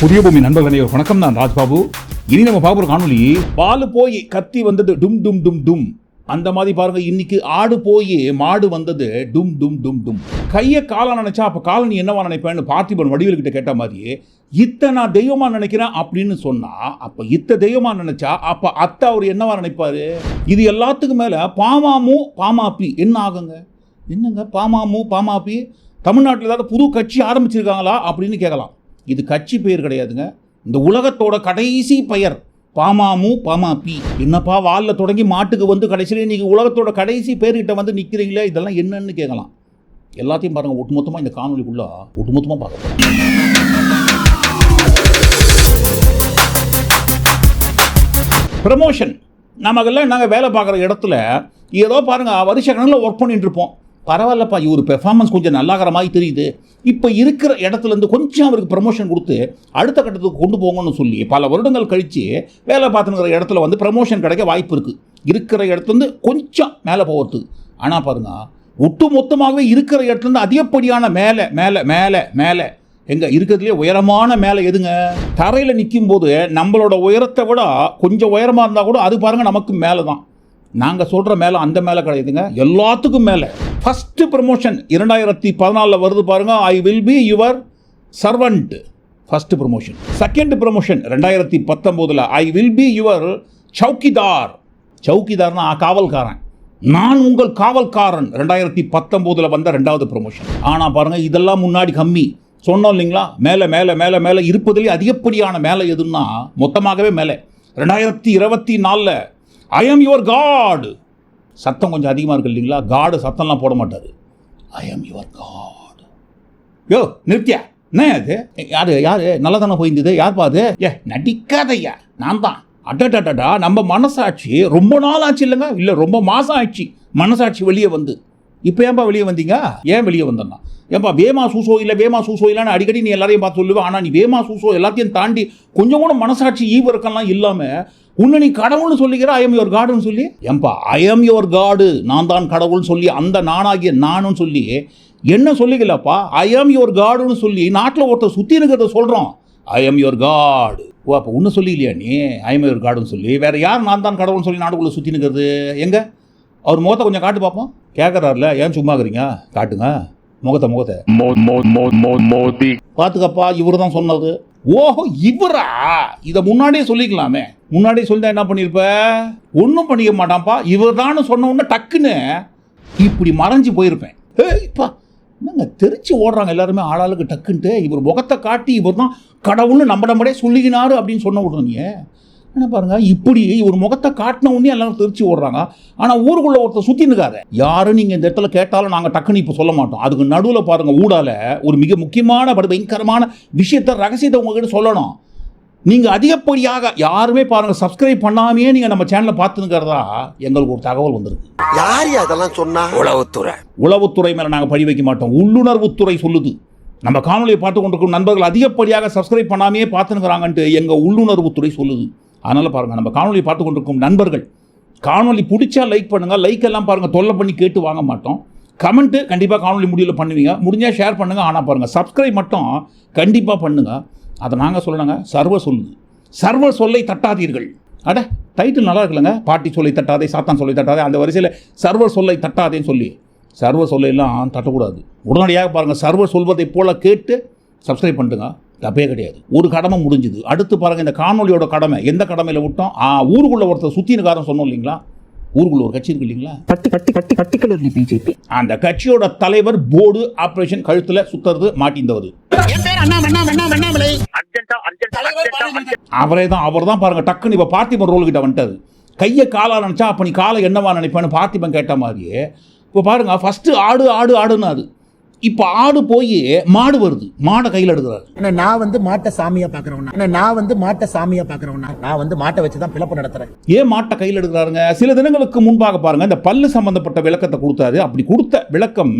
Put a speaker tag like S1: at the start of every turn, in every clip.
S1: புதிய பூமி நண்பர்களே ஒரு வணக்கம் தான் ராஜ்பாபு. இனி நம்ம பார்க்குற காணொலி பால் போய் கத்தி வந்தது டும் டும் டும் டும். அந்த மாதிரி பாருங்க இன்னைக்கு ஆடு போய் மாடு வந்தது டும் டும் டும் டும். கையை காலை நினைச்சா அப்போ காலனி என்னவா நினைப்பேன்னு பார்த்திபன் வடிவல்கிட்ட கேட்ட மாதிரி இத்தை நான் தெய்வமா நினைக்கிறேன் அப்படின்னு சொன்னா அப்ப இத்த தெய்வமா நினைச்சா அப்ப அத்தை அவர் என்னவா நினைப்பாரு? இது எல்லாத்துக்கும் மேல பாமாமு பாமாப்பி என்ன ஆகுங்க? என்னங்க பாமாமு பாமாப்பி? தமிழ்நாட்டில் ஏதாவது புது கட்சி ஆரம்பிச்சிருக்காங்களா அப்படின்னு கேட்கலாம். இது கட்சி பெயர் கிடையாதுங்க. இந்த உலகத்தோட கடைசி பெயர் பாமாமு பாமாப்பி என்னப்பா வாலில் தொடங்கி மாட்டுக்கு வந்து கடைசியில் நீங்கள் உலகத்தோட கடைசி பேர்கிட்ட வந்து நிற்கிறீங்களே இதெல்லாம் என்னன்னு கேட்கலாம். எல்லாத்தையும் பாருங்கள் ஒட்டுமொத்தமாக இந்த காணொலிக்குள்ளே ஒட்டுமொத்தமாக பார்க்க போகிறோம் ப்ரமோஷன் நமக்கெல்லாம் நாங்கள் வேலை பார்க்குற இடத்துல ஏதோ பாருங்கள் வருஷ கணக்கில் ஒர்க் பண்ணிட்டு இருப்போம். பரவாயில்லப்பா இவர் பெர்ஃபார்மன்ஸ் கொஞ்சம் நல்லாகிற மாதிரி தெரியுது. இப்போ இருக்கிற இடத்துலேருந்து கொஞ்சம் அவருக்கு ப்ரமோஷன் கொடுத்து அடுத்த கட்டத்துக்கு கொண்டு போங்கன்னு சொல்லி பல வருடங்கள் கழித்து வேலை பார்த்துங்கிற இடத்துல வந்து ப்ரமோஷன் கிடைக்க வாய்ப்பு இருக்குது இருக்கிற இடத்துலேருந்து கொஞ்சம் மேலே போகிறதுக்கு ஆனால் பாருங்க ஒட்டு மொத்தமாகவே இருக்கிற இடத்துலேருந்து அதிகப்படியான மேலே மேலே மேலே மேலே. எங்கே இருக்கிறதுலே உயரமான மேலே எதுங்க? தரையில் நிற்கும் போது நம்மளோட உயரத்தை விட கொஞ்சம் உயரமாக இருந்தால் கூட அது பாருங்கள் நமக்கு மேலே தான். நாங்கள் சொல்கிற மேலே அந்த மேலே கிடையாதுங்க. எல்லாத்துக்கும் மேலே. ஃபஸ்ட்டு ப்ரமோஷன் இரண்டாயிரத்தி பதினாலில் வருது பாருங்கள் I will be your servant first promotion second promotion ரெண்டாயிரத்தி பத்தொம்போதில் I will be your chowkidar சவுக்கிதார்னா காவல்காரன். நான் உங்கள் காவல்காரன். ரெண்டாயிரத்தி பத்தொம்போதில் வந்த ரெண்டாவது ப்ரமோஷன் ஆனால் பாருங்கள் இதெல்லாம் முன்னாடி கம்மி. சொன்னோம் இல்லைங்களா? மேலே மேலே மேலே மேலே இருப்பதிலே அதிகப்படியான மேலே எதுன்னா மொத்தமாகவே மேலே. ரெண்டாயிரத்தி இருபத்தி நாலில் ஐ எம் யுவர் காடு சத்தம் கொஞ்சம் அதிகமாக இருக்கு இல்லைங்களா? காடு சத்தம்லாம் போட மாட்டார். ஐ ஆம் யுவர் காட் யோ நிறுத்தியா? என்ன அது யாரு யாரு? நல்லா தானே போயிருந்தது? யார் பாது ஏ நடிக்காதையா நான் தான். அடடடடா நம்ம மனசாட்சி ரொம்ப நாள் ஆச்சு இல்லைங்க? இல்லை ரொம்ப மாதம் ஆச்சு. மனசாட்சி வெளியே வந்து. இப்போ ஏன்பா வெளியே வந்தீங்க? ஏன் வெளியே வந்தேன்னா? ஏன்பா வேமா சூசோ இல்லை வேமா சூசோ இல்லைன்னு அடிக்கடி நீ எல்லாரையும் பார்த்து சொல்லுவேன் ஆனால் நீ வேமா சூசோ எல்லாத்தையும் தாண்டி கொஞ்சம் கூட மனசாட்சி ஈவருக்கெல்லாம் இல்லாமல் உன்னை நீ கடவுள்னு சொல்லிக்கிற ஐ எம் யுவர் காடுன்னு சொல்லி? ஏன்பா ஐ எம் யுவர் காடு நான் தான் கடவுள்னு சொல்லி அந்த நானாகிய நானும் சொல்லி என்ன சொல்லிக்கலப்பா? ஐ எம் யுவர் காடுன்னு சொல்லி நாட்டில் ஒருத்தர் சுற்றி இருக்கிறத சொல்கிறோம் ஐ எம் யுவர் காடு ஓ அப்போ ஒன்றும் சொல்லிக்கலையா நீ? ஐ எம் யுவர் காடுன்னு சொல்லி. வேறு யார் நான் தான் கடவுள்னு சொல்லி நாட்டுக்குள்ளே சுற்றி நிற்கிறது எங்கே? அவர் முகத்தை கொஞ்சம் காட்டு பார்ப்போம் கேட்குறாருல ஏன் சும்மா இருக்கிறீங்க காட்டுங்க. முகத்தை முகத்தை. பார்த்துக்கப்பா இவர் தான் சொன்னது. ஓஹோ இவரா? இதை முன்னாடியே சொல்லிக்கலாமே. முன்னாடியே சொல்லிட்டா என்ன பண்ணியிருப்ப? ஒன்றும் பண்ணிக்க மாட்டான்ப்பா. இவர் தான் சொன்ன உடனே டக்குன்னு இப்படி மறைஞ்சு போயிருப்பேன். ஏய்ப்பா என்னங்க தெரிச்சு ஓடுறாங்க எல்லாருமே ஆளாளுக்கு டக்குன்ட்டு. இவர் முகத்தை காட்டி இவர் தான் கடவுள்னு நம்ம நம்மளே சொல்லிக்கினாரு அப்படின்னு சொன்ன உடனே என்ன பாருங்க இப்படி ஒரு முகத்தை காட்டின உடனே எல்லாரும் தெரிச்சு ஓடுறாங்க. ஆனால் ஊருக்குள்ள ஒருத்தர் சுற்றி நிற்காத யாரும் நீங்கள் இந்த இடத்துல கேட்டாலும் நாங்கள் டக்குன்னு இப்போ சொல்ல மாட்டோம். அதுக்கு நடுவில் பாருங்க ஊடால ஒரு மிக முக்கியமான படு பயங்கரமான விஷயத்தை ரகசியத்தை உங்ககிட்ட சொல்லணும். நீங்கள் அதிகப்படியாக யாருமே பாருங்க சப்ஸ்கிரைப் பண்ணாமையே நீங்கள் நம்ம சேனலை பார்த்துனுக்கிறதா எங்களுக்கு ஒரு தகவல் வந்திருக்கு.
S2: யார் அதெல்லாம் சொன்னா? உளவுத்துறை.
S1: உளவுத்துறை மேலே நாங்கள் பழி வைக்க மாட்டோம். உள்ளுணர்வுத்துறை சொல்லுது. நம்ம காணொலியை பார்த்து கொண்டிருக்கும் நண்பர்கள் அதிகப்படியாக சப்ஸ்கிரைப் பண்ணாமையே பார்த்துனுக்குறாங்கன்ட்டு எங்கள் உள்ளுணர்வுத்துறை சொல்லுது. அதனால் பாருங்கள் நம்ம காணொலி பார்த்து கொண்டிருக்கும் நண்பர்கள் காணொலி பிடிச்சா லைக் பண்ணுங்கள் லைக் எல்லாம் பாருங்கள் தொல்லை பண்ணி கேட்டு வாங்க மாட்டோம். கமெண்ட்டு கண்டிப்பாக காணொலி முடிவில் பண்ணுவீங்க. முடிஞ்சால் ஷேர் பண்ணுங்கள் ஆனால் பாருங்கள் சப்ஸ்கிரைப் மட்டும் கண்டிப்பாக பண்ணுங்கள் அதை நாங்கள் சொல்லணுங்க சர்வ சொல்லுது. சர்வ சொல்லை தட்டாதீர்கள். அட டைட்டில் நல்லா இருக்குல்லங்க. பாட்டி சொல்லை தட்டாதே சாத்தான் சொல்லை தட்டாதே அந்த வரிசையில் சர்வர் சொல்லை தட்டாதேன்னு சொல்லி. சர்வ சொல்லையெல்லாம் தட்டக்கூடாது. உடனடியாக பாருங்கள் சர்வர் சொல்வதைப் போல் கேட்டு சப்ஸ்கிரைப் பண்ணுங்க தப்பே கிடையாது. ஒரு கடமை முடிஞ்சுது. அடுத்து பாருங்கள் இந்த காணொலியோட கடமை. எந்த கடமையில் விட்டோம்? ஆ ஊருக்குள்ள ஒருத்தர் சுற்றினுக்காரன் சொன்னோம் இல்லைங்களா? ஊருக்குள்ள ஒரு கட்சி இருக்கு இல்லைங்களா?
S3: பட்டி பட்டி பட்டி பர்டிகுலர்லி பிஜேபி
S1: அந்த கட்சியோட தலைவர் போர்டு ஆபரேஷன் கழுத்தில் சுத்துறது மாட்டிந்தவர். அவரே தான் அவர் தான் பாருங்க டக்குன்னு இப்போ பார்த்திபன் ரோல் கிட்ட வந்துட்டாரு. கையை காலா நினச்சா அப்போ நீ காலை என்னவா நினைப்பேன்னு பார்த்திபன் கேட்ட மாதிரியே இப்போ பாருங்க ஃபஸ்ட்டு ஆடு ஆடு ஆடுன்னு அது. இப்போ ஆடு போய் மாடு வருது. மாடை கையில் எடுக்கிறாரு.
S3: ஆனா நான் வந்து மாட்டை சாமியா பாக்குறவனா ஆனா நான் வந்து மாட்டை சாமியா பாக்குறவனா நான் வந்து மாட்டை வச்சு தான் பிளப்பு நடத்துறேன்.
S1: ஏன் மாட்டை கையில் எடுக்கிறாருங்க? சில தினங்களுக்கு முன்பாக பாருங்க இந்த பல்லு சம்பந்தப்பட்ட விளக்கத்தை கொடுத்தாரு. அப்படி கொடுத்த விளக்கம்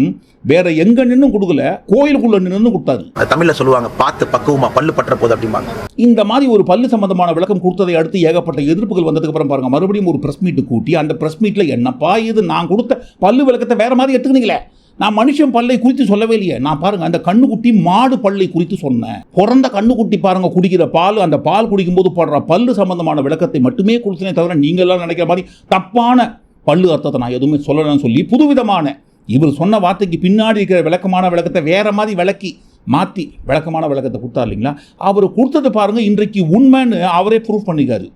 S1: வேற எங்க நின்னும் கொடுக்கல கோயிலுக்குள்ள நின்று கொடுத்தாரு.
S2: அது தமிழ்ல சொல்லுவாங்க பார்த்து பக்குவமா பல்லு பற்ற போது அப்படிம்பாங்க.
S1: இந்த மாதிரி ஒரு பல்லு சம்பந்தமான விளக்கம் கொடுத்ததை அடுத்து ஏகப்பட்ட எதிர்ப்புகள் வந்ததுக்கு அப்புறம் பாருங்க மறுபடியும் ஒரு பிரஸ் மீட் கூட்டி அந்த பிரஸ் மீட்ல என்னப்பா இது? நான் கொடுத்த பல்லு விளக்கத்தை வேற மாதிரி எடுத்துக்கினீங்களே. நான் மனுஷன் பல்லை குறித்து சொல்லவே இல்லையே. நான் பாருங்க அந்த கண்ணுக்குட்டி மாடு பல்லை குறித்து சொன்னேன். பிறந்த கண்ணுக்குட்டி பாருங்க குடிக்கிற பால் அந்த பால் குடிக்கும்போது படுற பல்லு சம்பந்தமான விளக்கத்தை மட்டுமே கொடுத்தனே தவிர நீங்களாம் எல்லாம் நினைக்கிற மாதிரி தப்பான பல்லு அர்த்தத்தை நான் எதுவுமே சொல்லலன்னு சொல்லி புதுவிதமான இவர் சொன்ன வார்த்தைக்கு பின்னாடி இருக்கிற விளக்கமான விளக்கத்தை வேற மாதிரி விளக்கி மாற்றி விளக்கமான விளக்கத்தை கொடுத்தார் இல்லைங்களா? அவர் கொடுத்தது பாருங்க இன்றைக்கு உண்மைன்னு அவரே ப்ரூஃப் பண்ணிக்காரு.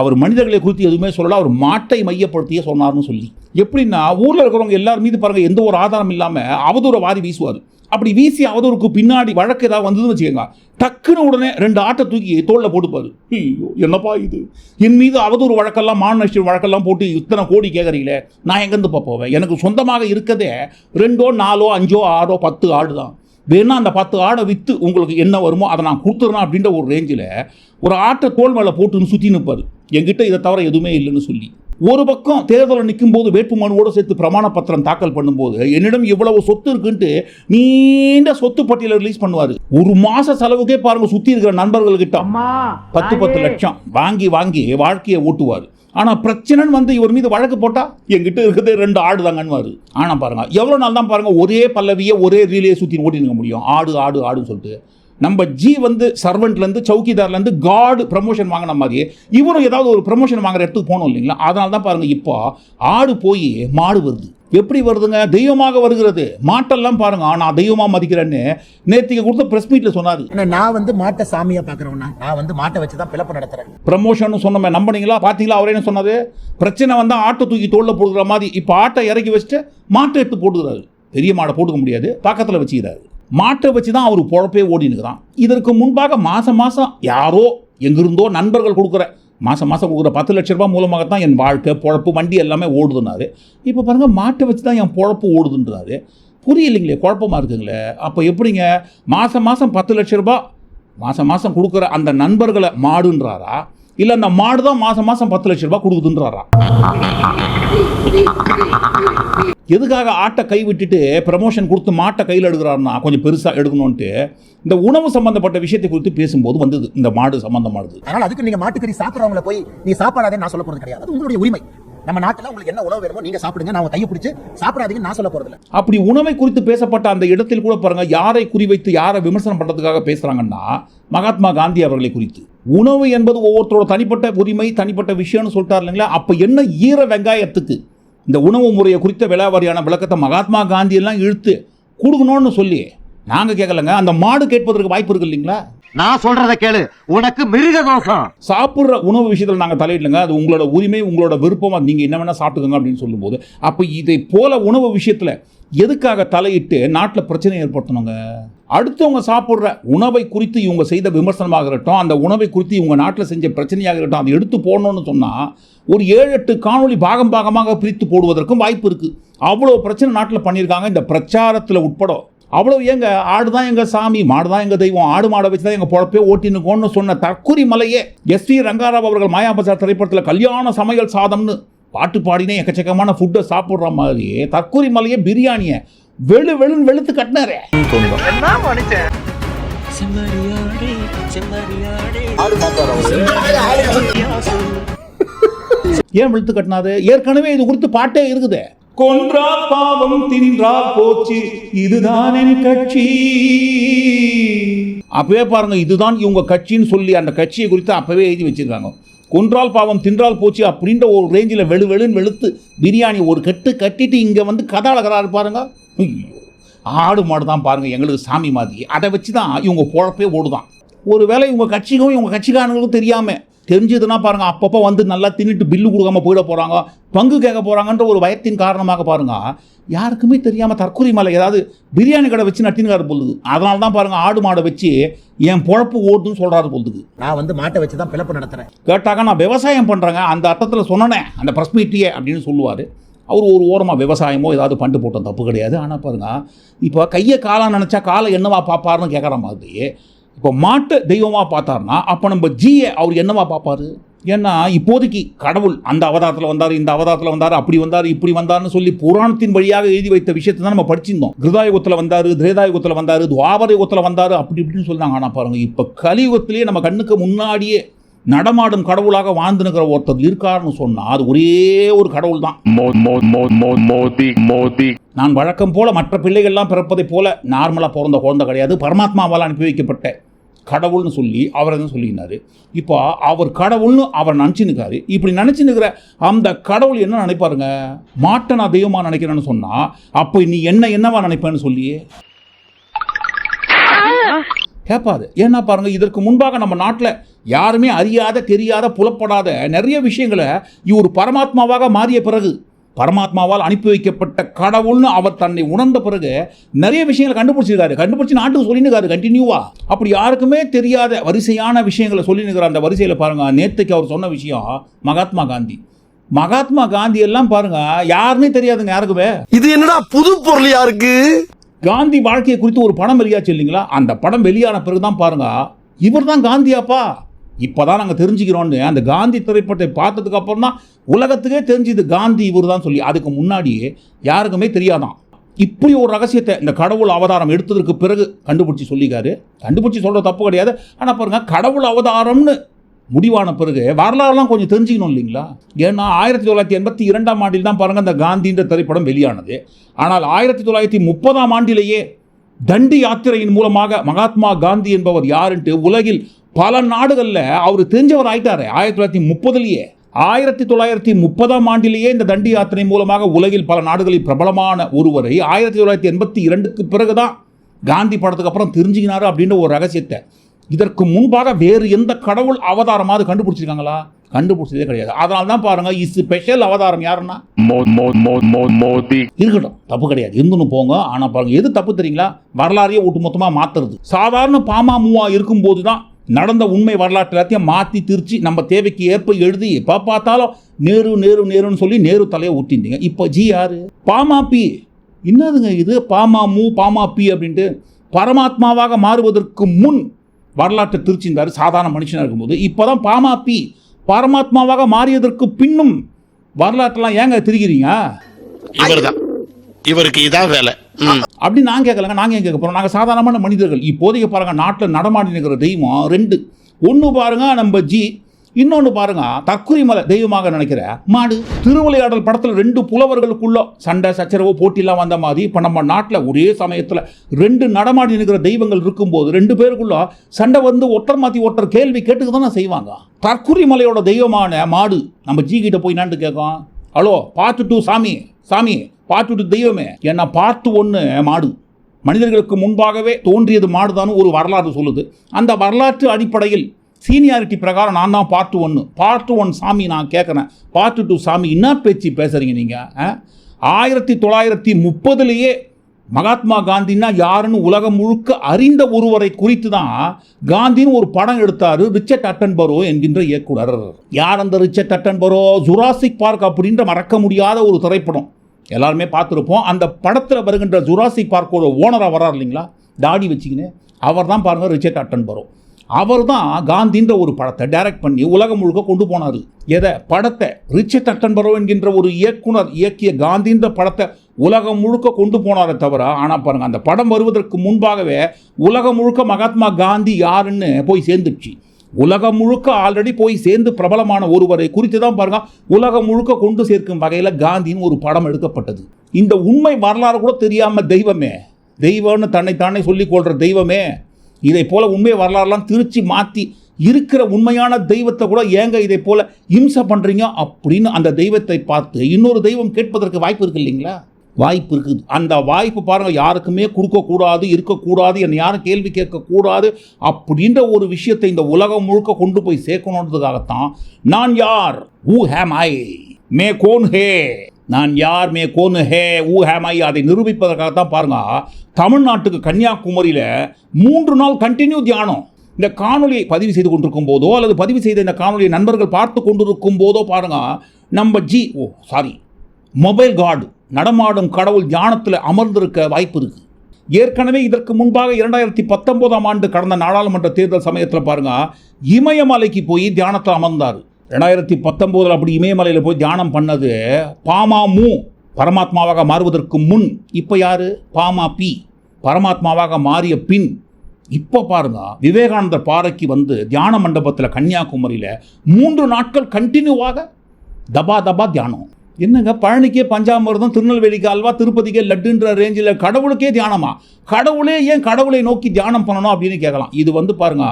S1: அவர் மனிதர்களை குறித்து எதுவுமே சொல்லல. அவர் மாட்டை மையப்படுத்தியே சொன்னார்னு சொல்லி. எப்படின்னா ஊரில் இருக்கிறவங்க எல்லார் மீது பாருங்க எந்த ஒரு ஆதாரம் இல்லாமல் அவதூற வாரி வீசுவார். அப்படி வீசி அவதூறுக்கு பின்னாடி வழக்கு ஏதாவது வந்ததுன்னு வச்சுக்கோங்க. டக்குன்னு உடனே ரெண்டு ஆட்டை தூக்கி தோளில் போட்டுப்பாரு. ஐயோ என்னப்பா இது? என் மீது அவதூறு வழக்கெல்லாம் மாநஷ்ட வழக்கெல்லாம் போட்டு இத்தனை கோடி கேட்குறீங்களே நான் எங்கேருந்து போவேன்? எனக்கு சொந்தமாக இருக்கதே ரெண்டோ நாலோ அஞ்சோ ஆறோ பத்து ஆடு தான். வேணா அந்த பத்து ஆடை விற்று உங்களுக்கு என்ன வருமோ அதை நான் கொடுத்துறேன் அப்படின்ற ஒரு ரேஞ்சில் ஒரு ஆட்டை தோல் மேலே போட்டுன்னு சுற்றி நிற்பார் என்கிட்ட இதை தவிர எதுவுமே இல்லைன்னு சொல்லி. ஒரு பக்கம் தேர்தலில் நிற்கும் போது வேட்புமனுவோடு சேர்த்து பிரமாண பத்திரம் தாக்கல் பண்ணும்போது என்னிடம் இவ்வளவு சொத்து இருக்குன்ட்டு நீண்ட சொத்து பட்டியலை ரிலீஸ் பண்ணுவார். ஒரு மாச செலவுக்கே பாருங்க சுற்றி இருக்கிற நண்பர்கள்கிட்ட பத்து பத்து லட்சம் வாங்கி வாங்கி வாழ்க்கையை ஓட்டுவார். ஆனால் பிரச்சனைன்னு வந்து இவர் மீது வழக்கு போட்டா என்கிட்ட இருக்கிறதே ரெண்டு ஆடு தாங்கன்னுவாரு ஆனால் பாருங்க எவ்வளோ நாள் தான் பாருங்க ஒரே பல்லவியை ஒரே ரீலையை சுற்றி ஓட்டினுக்க முடியும். ஆடு ஆடு ஆடுன்னு சொல்லிட்டு. நம்ம ஜி வந்து சர்வெண்ட்லேருந்து சவுக்கிதார்லேருந்து காடு ப்ரமோஷன் வாங்கின மாதிரி இவரும் ஏதாவது ஒரு ப்ரமோஷன் வாங்குற இடத்துக்கு போகணும் இல்லைங்களா? அதனால தான் பாருங்க இப்போ ஆடு போய் மாடு வருது. எப்படி வருதுங்க? தெய்வமாக வருகிறது. மாட்டெல்லாம் பாருங்க நான் தெய்வமாக மதிக்கிறேன்னு நேத்திக்கு கொடுத்த ப்ரெஸ் மீட்டில் சொன்னார்.
S3: நான் வந்து மாட்டை சாமியா பாக்குறவனா நான் வந்து மாட்டை வச்சு தான் பிளப்பு நடத்துறேன்.
S1: ப்ரமோஷன் சொன்னோமே நம்பினீங்களா? பார்த்தீங்களா அவர் என்ன சொன்னாரு? பிரச்சனை வந்தால் ஆட்டை தூக்கி தோளில் போடுகிற மாதிரி இப்போ ஆட்டை இறக்கி வச்சுட்டு மாட்டை எடுத்து போட்டுக்கிறாரு. பெரிய மாடை போட்டுக்க முடியாது பக்கத்தில் வச்சுக்கிறாரு. மாட்டை வச்சு தான் அவர் பொழப்பே ஓடினுக்கிறான் இதற்கு முன்பாக மாதம் மாதம் யாரோ எங்கிருந்தோ நண்பர்கள் கொடுக்குற மாதம் மாதம் கொடுக்குற பத்து லட்ச மூலமாக மூலமாகத்தான் என் வாழ்க்கை பொழப்பு வண்டி எல்லாமே ஓடுதுனாரு இப்போ பாருங்கள் மாட்டை வச்சு தான் என் பொழப்பு ஓடுதுன்றாரு. புரியலைங்களே குழப்பமா இருக்குங்களே? அப்போ எப்படிங்க? மாதம் மாதம் பத்து லட்ச ரூபா மாதம் மாதம் கொடுக்குற அந்த நண்பர்களை மாடுன்றாரா? இல்லை அந்த மாடு தான் மாதம் மாதம் பத்து லட்ச ரூபாய் கொடுக்குதுன்றாரா? எதுக்காக ஆட்டை கை விட்டுட்டு ப்ரமோஷன் கொடுத்து மாட்டை கையில் எடுக்கிறாருன்னா கொஞ்சம் பெருசாக எடுக்கணும்ன்ட்டு இந்த உணவு சம்பந்தப்பட்ட விஷயத்தை குறித்து பேசும்போது வந்தது இந்த மாடு சம்பந்தமானது.
S3: அதனால் அதுக்கு நீங்க மாட்டுக்கறி சாப்பிட்றவங்கள போய் நீ சாப்பிடாதே நான் சொல்ல போகிறது கிடையாது. அது உங்களுடைய உரிமை. நம்ம நாட்டுல உங்களுக்கு என்ன உணவு வேணுமோ நீங்க சாப்பிடுங்க. நான் உங்க கையை பிடிச்சு சாப்பிடாதீங்கன்னு நான் சொல்ல போறது
S1: அப்படி உணவை குறித்து பேசப்பட்ட அந்த இடத்தில் கூட பாருங்க யாரை குறிவைத்து யாரை விமர்சனம் பண்ணுறதுக்காக பேசுகிறாங்கன்னா மகாத்மா காந்தி அவர்களை குறித்து. உணவு என்பது ஒவ்வொருத்தரோட தனிப்பட்ட உரிமை தனிப்பட்ட விஷயம்னு சொல்லிட்டார் இல்லைங்களா? அப்போ என்ன ஈர வெங்காயத்துக்கு இந்த உணவு முறையை குறித்த விலாவாரியான விளக்கத்தை மகாத்மா காந்தியெல்லாம் இழுத்து கொடுக்கணும்னு சொல்லி நாங்கள் கேட்கலங்க. அந்த மாடு கேட்பதற்கு வாய்ப்பு இருக்கு இல்லைங்களா?
S4: நான் சொல்றத கேளு. உனக்கு மிருக தோஷம்.
S1: சாப்பிட்ற உணவு விஷயத்தில் நாங்கள் தலையிடலங்க. அது உங்களோட உரிமை உங்களோட விருப்பம் அது நீங்கள் என்ன வேணால் சாப்பிட்டுக்கோங்க அப்படின்னு சொல்லும்போது அப்போ இதை போல உணவு விஷயத்தில் எதுக்காக தலையிட்டு நாட்டில் பிரச்சனை ஏற்படுத்தணுங்க? அடுத்தவங்க சாப்பிட்ற உணவை குறித்து இவங்க செய்த விமர்சனமாக இருக்கட்டும் அந்த உணவை குறித்து இவங்க நாட்டில் செஞ்ச பிரச்சனையாக இருக்கட்டும் அதை எடுத்து போடணும்னு சொன்னால் ஒரு ஏழு எட்டு காணொளி பாகம் பாகமாக பிரித்து போடுவதற்கும் வாய்ப்பு இருக்குது அவ்வளோ பிரச்சனை நாட்டில் பண்ணியிருக்காங்க. இந்த பிரச்சாரத்தில் உட்பட அவ்வளோ ஏங்க ஆடு தான் எங்கள் சாமி மாடு தான் எங்கள் தெய்வம் ஆடு மாடை வச்சு தான் எங்கள் பொழப்பே ஓட்டினுக்கோன்னு சொன்ன தற்குறி மலையே எஸ் வி ரங்காராவ் அவர்கள் மாயாபஜார் திரைப்படத்தில் கல்யாண சமையல் சாதம்னு பாட்டு பாடினே எக்கச்சக்கமான ஃபுட்டை சாப்பிட்ற மாதிரி தற்குறி மலையே பிரியாணியை வெளு வெளுன்னு வெளுத்து கட்டினாரே. ஏன் வெளுத்து கட்டினாரு? ஏற்கனவே இது குறித்து பாட்டே இருக்குது. கொன்றா பாவம் தின்றா போச்சு. இதுதான் என் கட்சி. அப்பவே பாருங்க இதுதான் இவங்க கட்சின்னு சொல்லி அந்த கட்சியை குறித்து அப்பவே எழுதி வச்சிருக்காங்க. கொன்றால் பாவம் தின்றால் போச்சு அப்படின்ற ஒரு ரேஞ்சில் வெளு வெளுன்னு வெளுத்து பிரியாணி ஒரு கட்டு கட்டிட்டு இங்கே வந்து கதை அழகிறாரு பாருங்க. ஐயோ ஆடு மாடு தான் பாருங்கள் எங்களுக்கு சாமி மாதிரி. அதை வச்சு தான் இவங்க பொழப்பே ஓடுதான். ஒருவேளை இவங்க கட்சிக்கும் இவங்க கட்சிக்காரங்களுக்கும் தெரியாமல் தெரிஞ்சதுன்னா பாருங்க அப்பப்போ வந்து நல்லா தின்னுட்டு பில்லு கொடுக்காம போயிட போகிறாங்க பங்கு கேட்க போகிறாங்கன்ற ஒரு பயத்தின் காரணமாக பாருங்க யாருக்குமே தெரியாமல் தற்கொலை மலை ஏதாவது பிரியாணி கடை வச்சு நட்டினுக்காரு பொழுது அதனால தான் பாருங்க ஆடு மாடை வச்சு என் பொழப்பு ஓடுன்னு சொல்கிறாரு பொழுதுக்கு
S3: நான் வந்து மாட்டை வச்சு தான் பிளப்பு நடத்துறேன்.
S1: கேட்டாக்க நான் விவசாயம் பண்ணுறேங்க அந்த அர்த்தத்தில் சொன்னனேன் அந்த ப்ரெஸ் அப்படின்னு சொல்லுவார். அவர் ஒரு ஓரமாக விவசாயமோ ஏதாவது பண்ணிட்டு போட்டோம் தப்பு கிடையாது. ஆனால் பாருங்க இப்போ கையை காலாக நினச்சா காலை என்னவா பார்ப்பாருன்னு கேட்குற மாதிரி இப்போ மாட்டை தெய்வமாக பார்த்தாருன்னா அப்போ நம்ம ஜியை அவர் என்னவா பார்ப்பாரு? ஏன்னா இப்போதைக்கு கடவுள் அந்த அவதாரத்தில் வந்தார் இந்த அவதாரத்தில் வந்தார் அப்படி வந்தார் இப்படி வந்தார்னு சொல்லி புராணத்தின் வழியாக எழுதி வைத்த விஷயத்தை தான் நம்ம படிச்சிருந்தோம். கிருதாயுகத்தில் வந்தார் திரேதாயுகத்தில் வந்தார் துவாபர யுகத்தில் வந்தார் அப்படி இப்படின்னு சொன்னாங்க. ஆனால் பாருங்க இப்போ கலியுகத்திலேயே நம்ம கண்ணுக்கு முன்னாடியே நடமாடும் கடவுளாக வாழ்ந்துனுக்கிற ஒருத்தர் இருக்காருன்னு சொன்னா அது ஒரே ஒரு கடவுள் தான்
S5: modi, modi.
S1: நான் வழக்கம் போல மற்ற பிள்ளைகள்லாம் பிறப்பதைப் போல நார்மலாக பிறந்த குழந்தை கிடையாது. பரமாத்மாவால் அனுப்பி வைக்கப்பட்ட கடவுள்னு சொல்லி அவர் தான் சொல்லினாரு? இப்போ அவர் கடவுள்னு அவர் நினச்சினுக்காரு இப்படி நினச்சினுக்கிற அந்த கடவுள் என்ன நினைப்பாருங்க? மாட்டை நான் தெய்வமாக நினைக்கிறேன்னு சொன்னால் அப்போ நீ என்ன என்னவா நினைப்பேன்னு சொல்லி கேட்பாது ஏன்னா பாருங்க இதற்கு முன்பாக நம்ம நாட்டில் யாருமே அறியாத தெரியாத புலப்படாத நிறைய விஷயங்களை இவர் பரமாத்மாவாக மாறிய பிறகு பரமாத்மாவால் அனுப்பி வைக்கப்பட்ட கடவுள்னு அவர் தன்னை உணர்ந்த பிறகு நிறைய விஷயங்களை கண்டுபிடிச்சிருக்காரு. கண்டுபிடிச்சு நாட்டுக்கு சொல்லினுக்காரு கண்டினியூவா அப்படி யாருக்குமே தெரியாத வரிசையான விஷயங்களை சொல்லினுக்கிற அந்த வரிசையில் பாருங்க நேத்துக்கு அவர் சொன்ன விஷயம் மகாத்மா காந்தி. மகாத்மா காந்தி எல்லாம் பாருங்க யாருன்னே தெரியாதுங்க யாருக்குமே.
S2: இது என்னடா புது பொருளியா இருக்கு
S1: காந்தி வாழ்க்கையை குறித்து ஒரு படம் வெளியாச்சு இல்லைங்களா? அந்த படம் வெளியான பிறகு தான் பாருங்க இவர் தான் காந்தியாப்பா. இப்போதான் நாங்கள் தெரிஞ்சுக்கிறோன்னு. அந்த காந்தி திரைப்படத்தை பார்த்ததுக்கு அப்புறம் தான் உலகத்துக்கே தெரிஞ்சுது காந்தி இவர் தான் சொல்லி. அதுக்கு முன்னாடியே யாருக்குமே தெரியாதான். இப்படி ஒரு ரகசியத்தை இந்த கடவுள் அவதாரம் எடுத்ததற்கு பிறகு கண்டுபிடிச்சி சொல்லிக்காரு. கண்டுபிடிச்சி சொல்கிற தப்பு கிடையாது. ஆனால் பாருங்கள் கடவுள் அவதாரம்னு முடிவான பிறகு வரலாறுலாம் கொஞ்சம் தெரிஞ்சுக்கணும் இல்லைங்களா? ஏன்னா ஆயிரத்தி தொள்ளாயிரத்தி எண்பத்தி இரண்டாம் ஆண்டில் தான் பாருங்கள் இந்த காந்தின்ற திரைப்படம் வெளியானது. ஆனால் ஆயிரத்தி தொள்ளாயிரத்தி முப்பதாம் ஆண்டிலேயே தண்டி யாத்திரையின் மூலமாக மகாத்மா காந்தி என்பவர் யாருன்ட்டு உலகில் பல நாடுகளில் அவர் தெரிஞ்சவர் ஆயிட்டாரு. ஆயிரத்தி தொள்ளாயிரத்தி முப்பதுலேயே. ஆயிரத்தி தொள்ளாயிரத்தி முப்பதாம் ஆண்டிலேயே இந்த தண்டி யாத்திரை மூலமாக உலகில் பல நாடுகளில் பிரபலமான ஒருவரை ஆயிரத்தி தொள்ளாயிரத்தி எண்பத்தி இரண்டுக்கு பிறகுதான் காந்தி படத்துக்கு அப்புறம் தெரிஞ்சுக்கினாரு அப்படின்ற ஒரு ரகசியத்தை. இதற்கு முன்பாக வேறு எந்த கடவுள் அவதாரமாவது கண்டுபிடிச்சிருக்காங்களா? கண்டுபிடிச்சதே கிடையாது. அதனால தான் பாருங்க இஸ் ஸ்பெஷல் அவதாரம் யாருன்னா. இருக்கட்டும் தப்பு கிடையாது. இருந்துன்னு போங்க. ஆனால் பாருங்க எது தப்பு தெரியுங்களா? வரலாறையே ஒட்டுமொத்தமாக மாத்துறது. சாதாரண பாமாமுவா இருக்கும்போது தான் நடந்த உண்மை வரலாற்று எல்லாத்தையும் மாற்றி திருச்சி நம்ம தேவைக்கு ஏற்ப எழுதி எப்போ பார்த்தாலும் நேரு நேரு நேருன்னு சொல்லி நேரு தலையை ஊட்டிந்தீங்க இப்போ ஜி யாரு? பாமாப்பி என்னதுங்க இது? பாமா மு பாமாபி அப்படின்ட்டு பரமாத்மாவாக மாறுவதற்கு முன் வரலாற்றை திருச்சிந்தார் சாதாரண மனுஷனாக இருக்கும்போது. இப்போ தான் பாமாபி பரமாத்மாவாக மாறியதற்கு பின்னும் வரலாற்றெல்லாம் ஏங்க திரிகிறீங்க?
S6: இவர் தான் இவருக்கு இதான் வேலை.
S1: அப்படி நான் கேட்கலங்க நாங்கள் ஏன் கேட்க போகிறோம் நாங்கள் சாதாரணமான மனிதர்கள். இப்போதைக்கு பாருங்கள் நாட்டில் நடமாடி நிற்கிற தெய்வம் ரெண்டு. ஒன்று பாருங்க நம்ம ஜி இன்னொன்று பாருங்க தற்குறி மலை தெய்வமாக நினைக்கிற மாடு. திருவிளையாடல் படத்தில் ரெண்டு புலவர்களுக்குள்ள சண்டை சச்சரவு போட்டிலாம் வந்த மாதிரி இப்போ நம்ம நாட்டில் ஒரே சமயத்தில் ரெண்டு நடமாடி நிற்கிற தெய்வங்கள் இருக்கும்போது ரெண்டு பேருக்குள்ள சண்டை வந்து ஒருத்தர் மாற்றி ஒற்றர் கேள்வி கேட்டுக்கு தானே செய்வாங்க. தற்குறி மலையோட தெய்வமான மாடு நம்ம ஜி கிட்ட போய் என்னான்னு கேட்கும்? ஹலோ பார்த்து டூ சாமி சாமி பார்த்து டூ தெய்வமே. ஏன்னா பார்த்து ஒன்று மாடு. மனிதர்களுக்கு முன்பாகவே தோன்றியது மாடுதான் ஒரு வரலாறு சொல்லுது. அந்த வரலாற்று அடிப்படையில் சீனியாரிட்டி பிரகாரம் நான் தான் பார்ட் ஒன்று பார்ட் ஒன் சாமி நான் கேட்குறேன் பார்ட் டூ சாமி என்ன பேச்சு பேசுகிறீங்க நீங்கள் ஆயிரத்தி தொள்ளாயிரத்தி முப்பதுலேயே மகாத்மா காந்தின்னா யாருன்னு உலகம் முழுக்க அறிந்த ஒருவரை குறித்து தான் காந்தின்னு ஒரு படம் எடுத்தார் ரிச்சர்ட் அட்டன்பரோ என்கின்ற இயக்குனர். யார் அந்த ரிச்சர்ட் அட்டன்பரோ? ஜுராசிக் பார்க் அப்படின்ற மறக்க முடியாத ஒரு திரைப்படம். எல்லாருமே பார்த்துருப்போம். அந்த படத்தில் வருகின்ற ஜுராசிக் பார்க்கோட ஓனராக வரார் இல்லைங்களா? தாடி வச்சுக்கின்னு. அவர் தான் பாருங்கள் ரிச்சர்ட் அட்டன்பரோ. அவர் தான் காந்தின்ற ஒரு படத்தை டைரக்ட் பண்ணி உலகம் முழுக்க கொண்டு போனார். எதை? படத்தை. ரிச்சர்ட் அட்டன்பரோ என்கின்ற ஒரு இயக்குனர் இயக்கிய காந்தின்ற படத்தை உலகம் முழுக்க கொண்டு போனாரே தவிர ஆனால் பாருங்கள் அந்த படம் வருவதற்கு முன்பாகவே உலகம் முழுக்க மகாத்மா காந்தி யாருன்னு போய் சேர்ந்துடுச்சு. உலகம் முழுக்க ஆல்ரெடி போய் சேர்ந்து பிரபலமான ஒருவரை குறித்து தான் பாருங்க உலகம் முழுக்க கொண்டு சேர்க்கும் வகையில் காந்தின்னு ஒரு படம் எடுக்கப்பட்டது. இந்த உண்மை வரலாறு கூட தெரியாமல் தெய்வமே தெய்வம்னு தன்னைத்தானே சொல்லிக் கொள்கிற தெய்வமே இதை போல உண்மை வரலாறுலாம் திருச்சி மாற்றி இருக்கிற உண்மையான தெய்வத்தை கூட ஏங்க இதை போல இம்சை பண்ணுறீங்க அப்படின்னு அந்த தெய்வத்தை பார்த்து இன்னொரு தெய்வம் கேட்பதற்கு வாய்ப்பு இருக்கு இல்லைங்களா? வாய்ப்பு இருக்குது. அந்த வாய்ப்பு பாருங்கள் யாருக்குமே கொடுக்கக்கூடாது இருக்கக்கூடாது என்னை யாரும் கேள்வி கேட்கக்கூடாது அப்படின்ற ஒரு விஷயத்தை இந்த உலகம் முழுக்க கொண்டு போய் சேர்க்கணுன்றதுக்காகத்தான் நான் யார்? ஊ ஹேம் ஐ மே கோன் ஹே நான் யார் மே ஹே ஊ ஹேம் அதை அதை நிரூபிப்பதற்காகத்தான் பாருங்க. தமிழ்நாட்டுக்கு கன்னியாகுமரியில் மூன்று நாள் கண்டினியூ தியானம். இந்த காணொலியை பதிவு செய்து கொண்டிருக்கும் போதோ அல்லது பதிவு செய்த இந்த காணொலியை நண்பர்கள் பார்த்து கொண்டிருக்கும் போதோ பாருங்க நம்ம G oh sorry mobile card நடமாடும் கடவுள் தியானத்தில் அமர்ந்திருக்க வாய்ப்பு இருக்குது ஏற்கனவே இதற்கு முன்பாக இரண்டாயிரத்தி பத்தொன்பதாம் ஆண்டு கடந்த நாடாளுமன்ற தேர்தல் சமயத்தில் பாருங்க இமயமலைக்கு போய் தியானத்தில் அமர்ந்தார். ரெண்டாயிரத்தி பத்தொம்போதில் அப்படி இமயமலையில் போய் தியானம் பண்ணது பாமாமு பரமாத்மாவாக மாறுவதற்கு முன். இப்போ யார்? பாமா பி பரமாத்மாவாக மாறிய பின் இப்போ பாருங்க விவேகானந்தர் பாறைக்கு வந்து தியான மண்டபத்தில் கன்னியாகுமரியில் மூன்று நாட்கள் கண்டினியூவாக தபா தபா தியானம். என்னங்க பழனிக்கே பஞ்சாமிரதம் திருநெல்வேலிக்கு அல்வா திருப்பதிக்கே லட்டுன்ற ரேஞ்சில் கடவுளுக்கே தியானமா? கடவுளே ஏன் கடவுளை நோக்கி தியானம் பண்ணணும் அப்படின்னு கேட்கலாம். இது வந்து பாருங்க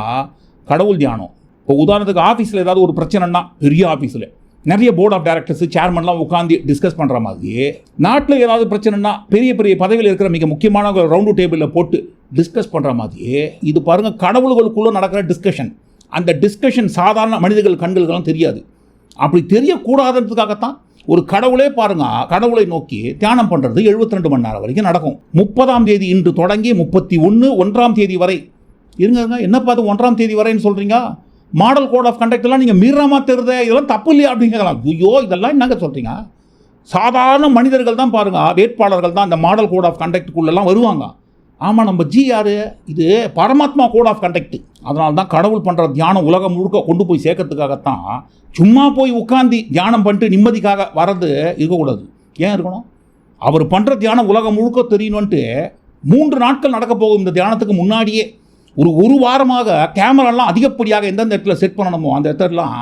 S1: கடவுள் தியானம். இப்போ உதாரணத்துக்கு ஆஃபீஸில் ஏதாவது ஒரு பிரச்சனைனா பெரிய ஆஃபீஸில் நிறைய போர்ட் ஆஃப் டைரக்டர்ஸ் சேர்மன்லாம் உட்காந்து டிஸ்கஸ் பண்ணுற மாதிரி நாட்டில் ஏதாவது பிரச்சனைனா பெரிய பெரிய பதவியில் இருக்கிற மிக முக்கியமான ரவுண்டு டேபிளில் போட்டு டிஸ்கஸ் பண்ணுற மாதிரி இது பாருங்க கடவுள்களுக்குள்ளே நடக்கிற டிஸ்கஷன் அந்த டிஸ்கஷன் சாதாரண மனிதர்கள் கண்களுக்கெல்லாம் தெரியாது. அப்படி தெரியக்கூடாததுக்காகத்தான் ஒரு கடவுளே பாருங்க கடவுளை நோக்கி தியானம் பண்ணுறது 72 ரெண்டு மணி நேரம் வரைக்கும் நடக்கும். முப்பதாம் தேதி இன்று தொடங்கி முப்பத்தி ஒன்று ஒன்றாம் தேதி வரை. இருங்க இருங்க, என்ன பார்த்து ஒன்றாம் தேதி வரைன்னு சொல்கிறீங்க மாடல் கோட் ஆஃப் கண்டக்ட்லாம் நீங்கள் மீறாமல் தெரியுதே இதெல்லாம் தப்பு இல்லையா அப்படின்னு கேட்கலாம். ஐயோ இதெல்லாம் என்னங்க சொல்கிறீங்க சாதாரண மனிதர்கள் தான் பாருங்க வேட்பாளர்கள் தான் அந்த மாடல் கோட் ஆஃப் கண்டக்டுக்குள்ளெல்லாம் வருவாங்க. ஆமாம் நம்ம ஜி யார்? இது பரமாத்மா கோட் ஆஃப் கண்டக்ட் அதனால தான் கடவுள் பண்ணுற தியானம் உலகம் முழுக்க கொண்டு போய் சேர்க்கறதுக்காகத்தான் சும்மா போய் உட்காந்து தியானம் பண்ணிட்டு நிம்மதிக்காக வர்றது இருக்கக்கூடாது. ஏன் இருக்கணும்? அவர் பண்ணுற தியானம் உலகம் முழுக்க தெரியணுன்ட்டு மூன்று நாட்கள் நடக்க போகும் இந்த தியானத்துக்கு முன்னாடியே ஒரு ஒரு வாரமாக கேமராலாம் அதிகப்படியாக எந்தெந்த இடத்துல செட் பண்ணணுமோ அந்த இடத்துலலாம்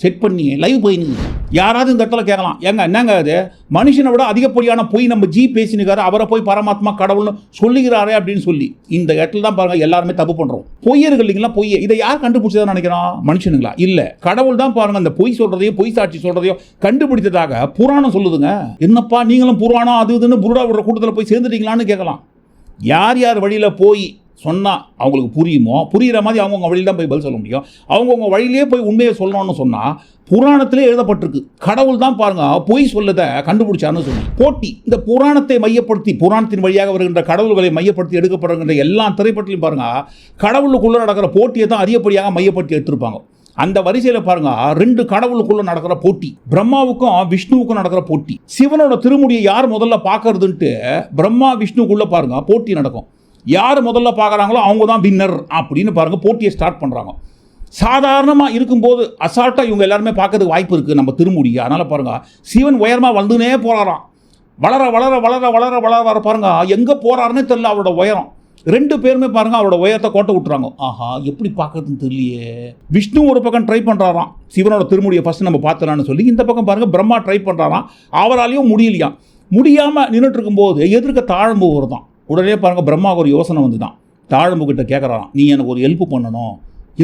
S1: செட் பண்ணி லைவ் போய் யாராவது இந்த இடத்துல கேட்கலாம் ஏங்க என்னங்க அது? மனுஷனை விட அதிகப்படியான பொய் நம்ம ஜி பேசினுக்காரு அவரை போய் பரமாத்மா கடவுள்னு சொல்லுகிறாரே அப்படின்னு சொல்லி. இந்த இடத்துல தான் பாருங்கள் எல்லாருமே தப்பு பண்ணுறோம் பொய்யர்கள் இல்லைங்களா பொய் இதை யார் கண்டுபிடிச்சதான் நினைக்கிறோம் மனுஷனுங்களா? இல்லை. கடவுள் தான் பாருங்கள் அந்த பொய் சொல்கிறதையோ பொய் சாட்சி சொல்கிறதையோ கண்டுபிடித்ததாக புராணம் சொல்லுதுங்க. என்னப்பா நீங்களும் புராணம் அது இதுன்னு புருடா விடுற கூட்டத்தில் போய் சேர்ந்துட்டீங்களான்னு கேட்கலாம் யார் யார் வழியில் போய் சொன்னால் அவங்களுக்கு புரியுமோ? புரிகிற மாதிரி அவங்கவுங்க வழியில் தான் போய் பதில் சொல்ல முடியும். அவங்கவுங்க வழியிலே போய் உண்மையை சொல்லணும்னு சொன்னால் புராணத்திலே எழுதப்பட்டிருக்கு. கடவுள் தான் பாருங்க பொய் சொல்லதை கண்டுபிடிச்சான்னு சொல்லி. போட்டி இந்த புராணத்தை மையப்படுத்தி புராணத்தின் வழியாக வருகின்ற கடவுள்களை மையப்படுத்தி எடுக்கப்படுகின்ற எல்லா திரைப்படத்திலையும் பாருங்கள் கடவுளுக்குள்ளே நடக்கிற போட்டியை தான் அதிகப்படியாக மையப்படுத்தி எடுத்திருப்பாங்க. அந்த வரிசையில் பாருங்க ரெண்டு கடவுளுக்குள்ள நடக்கிற போட்டி. பிரம்மாவுக்கும் விஷ்ணுவுக்கும் நடக்கிற போட்டி. சிவனோட திருமுடியை யார் முதல்ல பார்க்கறதுன்ட்டு பிரம்மா விஷ்ணுக்குள்ள பாருங்க போட்டி நடக்கும். யார் முதல்ல பார்க்குறாங்களோ அவங்க தான் வின்னர் அப்படின்னு பாருங்க போட்டியை ஸ்டார்ட் பண்ணுறாங்க சாதாரணமாக இருக்கும்போது அசால்ட்டாக இவங்க எல்லாருமே பார்க்கறதுக்கு வாய்ப்பு இருக்குது நம்ம திருமுடியை அதனால் பாருங்க சிவன் உயரமாக வந்துனே போகிறாராம் வளர வளர வளர வளர வளர வர பாருங்க எங்கே போகிறாருன்னே தெரில அவரோட உயரம். ரெண்டு பேருமே பாருங்க அவரோட உயரத்தை கோட்டை விட்டுறாங்க. ஆஹா எப்படி பார்க்கறதுன்னு தெரியலையே. விஷ்ணு ஒரு பக்கம் ட்ரை பண்ணுறாராம் சிவனோட திருமுடியை ஃபஸ்ட்டு நம்ம பார்த்தலான்னு சொல்லி இந்த பக்கம் பாருங்க பிரம்மா ட்ரை பண்ணுறாராம் அவராலையும் முடியலையாம். முடியாமல் நின்றுட்டு இருக்கும்போது எதிர்க்க தாழம்பு வருதான். உடனே பாருங்கள் பிரம்மாவுக்கு ஒரு யோசனை வந்துதான். தாழம்பு கிட்ட கேட்குறான் நீ எனக்கு ஒரு ஹெல்ப் பண்ணணும்.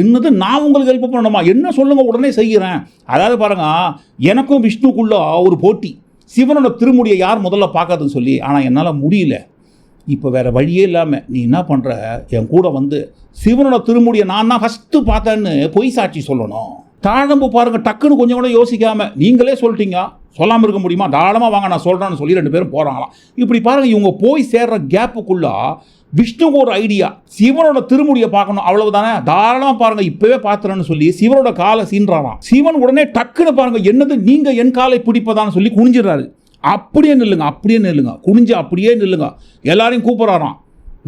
S1: என்னது நான் உங்களுக்கு ஹெல்ப் பண்ணணுமா? என்ன சொல்லுங்கள் உடனே செய்கிறேன். அதாவது பாருங்கள் எனக்கும் விஷ்ணுக்குள்ள ஒரு போட்டி. சிவனோட திருமுடியை யார் முதல்ல பார்க்கறதுன்னு சொல்லி ஆனால் என்னால் முடியல. இப்போ வேறு வழியே இல்லாமல் நீ என்ன பண்ணுற என் கூட வந்து சிவனோட திருமுடியை நான் தான் ஃபஸ்ட்டு பார்த்தேன்னு பொய் சாட்சி சொல்லணும். தாழம்பு பாருங்க டக்குன்னு கொஞ்சம் கூட யோசிக்காம நீங்களே சொல்லிட்டீங்க சொல்லாமல் இருக்க முடியுமா? தாராளமாக வாங்க நான் சொல்கிறேன்னு சொல்லி ரெண்டு பேரும் போகிறாங்களாம் இப்படி பாருங்க இவங்க போய் சேர்ற கேப்புக்குள்ளே விஷ்ணுக்கு ஒரு ஐடியா சிவனோட திருமுடியை பார்க்கணும் அவ்வளவுதானே? தாராளமாக பாருங்க இப்பவே பார்த்துறேன்னு சொல்லி சிவனோட காலை சீன்றாராம். சிவன் உடனே டக்குன்னு பாருங்க என்னது நீங்க என் காலை பிடிப்பதான்னு சொல்லி குனிஞ்சிடுறாரு. அப்படியே நில்லுங்க அப்படியே நில்லுங்க குனிஞ்சு அப்படியே நில்லுங்க. எல்லாரையும் கூப்பிட்றாராம்.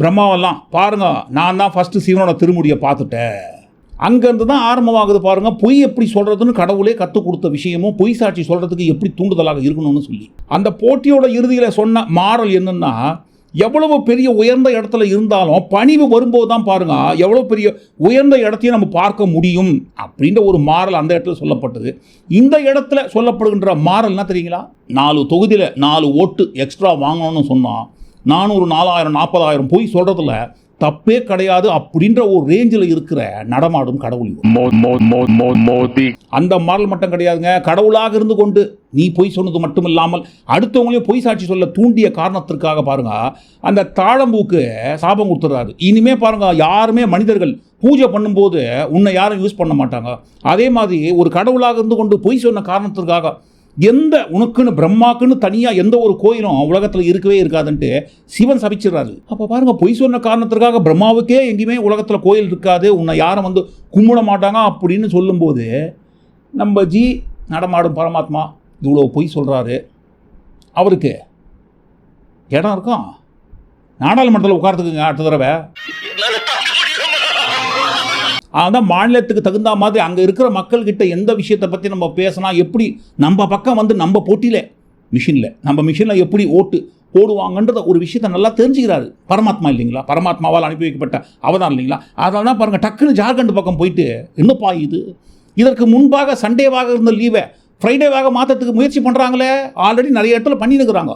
S1: பிரம்மாவெல்லாம் பாருங்க நான் தான் ஃபஸ்ட்டு சிவனோட திருமுடியை பார்த்துட்டேன். அங்கேருந்து தான் ஆரம்பமாகுது பாருங்க. பொய் எப்படி சொல்கிறதுன்னு கடவுளே கற்றுக் கொடுத்த விஷயமும் பொய் சாட்சி சொல்கிறதுக்கு எப்படி தூண்டுதலாக இருக்கணும்னு சொல்லி. அந்த போட்டியோட இறுதியில் சொன்ன மாறல் என்னென்னா எவ்வளவு பெரிய உயர்ந்த இடத்துல இருந்தாலும் பணிவு வரும்போது தான் பாருங்க எவ்வளோ பெரிய உயர்ந்த இடத்தையும் நம்ம பார்க்க முடியும். அப்படின்ற ஒரு மாறல் அந்த இடத்துல சொல்லப்பட்டது. இந்த இடத்துல சொல்லப்படுகின்ற மாறல்னா என்ன தெரியுங்களா? நாலு தொகுதியில் நாலு ஓட்டு எக்ஸ்ட்ரா வாங்கணும்னு சொன்னால் நானூறு நாலாயிரம் நாற்பதாயிரம் போய் சொல்கிறதுல தப்பே கிடையாது அப்படின்ற ஒரு ரேஞ்சில் இருக்கிற நடமாடும் கடவுள் அந்த மாறல் மட்டும் கிடையாதுங்க. கடவுளாக இருந்து கொண்டு நீ பொய் சொன்னது மட்டும் இல்லாமல் அடுத்தவங்களையும் பொய் சாட்சி சொல்ல தூண்டிய காரணத்திற்காக பாருங்க. அந்த தாழம்பூக்கு சாபம் கொடுத்துறாரு இனிமே பாருங்க யாருமே மனிதர்கள் பூஜை பண்ணும்போது உன்னை யாரும் யூஸ் பண்ண மாட்டாங்க. அதே மாதிரி ஒரு கடவுளாக இருந்து கொண்டு பொய் சொன்ன காரணத்திற்காக எந்த உனக்குன்னு பிரம்மாக்குன்னு தனியாக எந்த ஒரு கோயிலும் உலகத்தில் இருக்கவே இருக்காதுன்ட்டு சிவன் சபிச்சிடுறாரு. அப்போ பாருங்கள் பொய் சொன்ன காரணத்திற்காக பிரம்மாவுக்கே எங்கேயுமே உலகத்தில் கோயில் இருக்காது உன்னை யாரும் வந்து கும்பிட மாட்டாங்க அப்படின்னு சொல்லும்போது நம்ம ஜி நடமாடும் பரமாத்மா இவ்வளோ பொய் சொல்கிறாரு அவருக்கு இடம் இருக்கும் நாடாளுமன்றத்தில் உட்காரத்துக்குங்க அடுத்த தடவை? அதான் மாநிலத்துக்கு தகுந்த மாதிரி அங்கே இருக்கிற மக்கள்கிட்ட எந்த விஷயத்தை பற்றி நம்ம பேசினா எப்படி நம்ம பக்கம் வந்து நம்ம போட்டியில் மிஷினில் நம்ம மிஷினில் எப்படி ஓட்டு போடுவாங்கன்றத ஒரு விஷயத்தை நல்லா தெரிஞ்சுக்கிறாரு. பரமாத்மா இல்லைங்களா? பரமாத்மாவால் அனுப்பி வைக்கப்பட்ட அவதாரம் இல்லைங்களா? அதனால தான் பாருங்கள் டக்குன்னு ஜார்க்கண்ட் பக்கம் போயிட்டு என்னப்பா இது? இதற்கு முன்பாக சண்டேவாக இருந்த லீவை ஃப்ரைடேவாக மாற்றத்துக்கு முயற்சி பண்ணுறாங்களே ஆல்ரெடி நிறைய இடத்துல பண்ணியிருக்கிறாங்க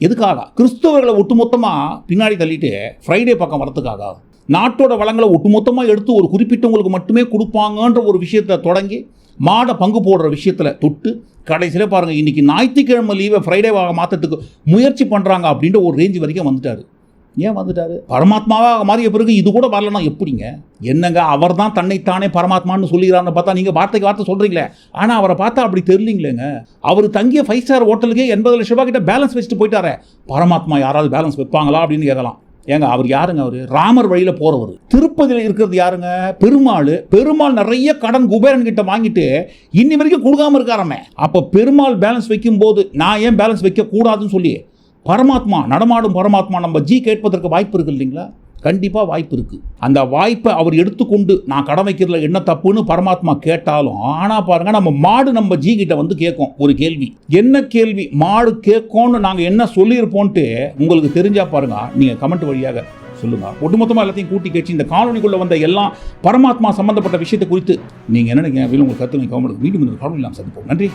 S1: எதுக்காக? கிறிஸ்தவர்களை ஒட்டுமொத்தமாக பின்னாடி தள்ளிட்டு ஃப்ரைடே பக்கம் வரத்துக்காக நாட்டோட வளங்களை ஒட்டுமொத்தமாக எடுத்து ஒரு குறிப்பிட்டவங்களுக்கு மட்டுமே கொடுப்பாங்கன்ற ஒரு விஷயத்தை தொடங்கி மாட பங்கு போடுற விஷயத்தில் தொட்டு கடைசியில் பாருங்கள் இன்றைக்கி ஞாயிற்றுக்கிழமை லீவை ஃப்ரைடேவாக மாற்றத்துக்கு முயற்சி பண்ணுறாங்க அப்படின்ற ஒரு ரேஞ்ச் வரைக்கும் வந்துட்டார். ஏன் வந்துட்டார்? பரமாத்மாவாக மாறிய பிறகு இது கூட வரலன்னா எப்படிங்க? என்னங்க அவர் தான் தன்னைத்தானே பரமாத்மான்னு சொல்லிக்கிறான்னு பார்த்தா நீங்கள் வார்த்தைக்கு வார்த்தை சொல்கிறீங்களே ஆனால் அவரை பார்த்தா அப்படி தெரியலீங்களேங்க. அவர் தங்கிய ஃபைவ் ஸ்டார் ஹோட்டலுக்கே எண்பது லட்ச ரூபாய் கிட்ட பேலன்ஸ் வச்சுட்டு போயிட்டாரே. பரமாத்மா யாராவது பேலன்ஸ் வைப்பாங்களா அப்படின்னு கேட்கலாம். ஏங்க அவர் யாருங்க அவர்? ராமர் வழியில் போகிறவர் திருப்பதியில் இருக்கிறது யாருங்க? பெருமாள். பெருமாள் நிறைய கடன் குபேரன் கிட்ட வாங்கிட்டு இன்னி வரைக்கும் கொடுக்காம இருக்காரமே. அப்போ பெருமாள் பேலன்ஸ் வைக்கும்போது நான் ஏன் பேலன்ஸ் வைக்க கூடாதுன்னு சொல்லி பரமாத்மா நடமாடும் பரமாத்மா நம்ம ஜி கேட்பதற்கு வாய்ப்பு இருக்கு இல்லைங்களா? கண்டிப்பாக வாய்ப்பு இருக்குது அந்த வாய்ப்பை அவர் எடுத்துக்கொண்டு நான் கடன் வைக்கிறதுல என்ன தப்புன்னு பரமாத்மா கேட்டாலும் ஆனால் பாருங்க நம்ம மாடு நம்ம ஜி கிட்ட வந்து கேட்கும் ஒரு கேள்வி. என்ன கேள்வி? மாடு கேட்கும்னு நாங்கள் என்ன சொல்லியிருப்போன்ட்டு உங்களுக்கு தெரிஞ்சால் பாருங்க நீங்கள் கமெண்ட் வழியாக சொல்லுங்க. ஒட்டுமொத்தமாக எல்லாத்தையும் கூட்டி கேட்டு இந்த காலனிக்குள்ளே வந்த எல்லாம் பரமாத்மா சம்பந்தப்பட்ட விஷயத்தை குறித்து நீங்கள் என்ன நினைக்கிறீங்க? உங்களுக்கு கருத்து கவர்மெண்ட் மீண்டும் இந்த காலனி நாம் சந்திப்போம். நன்றி.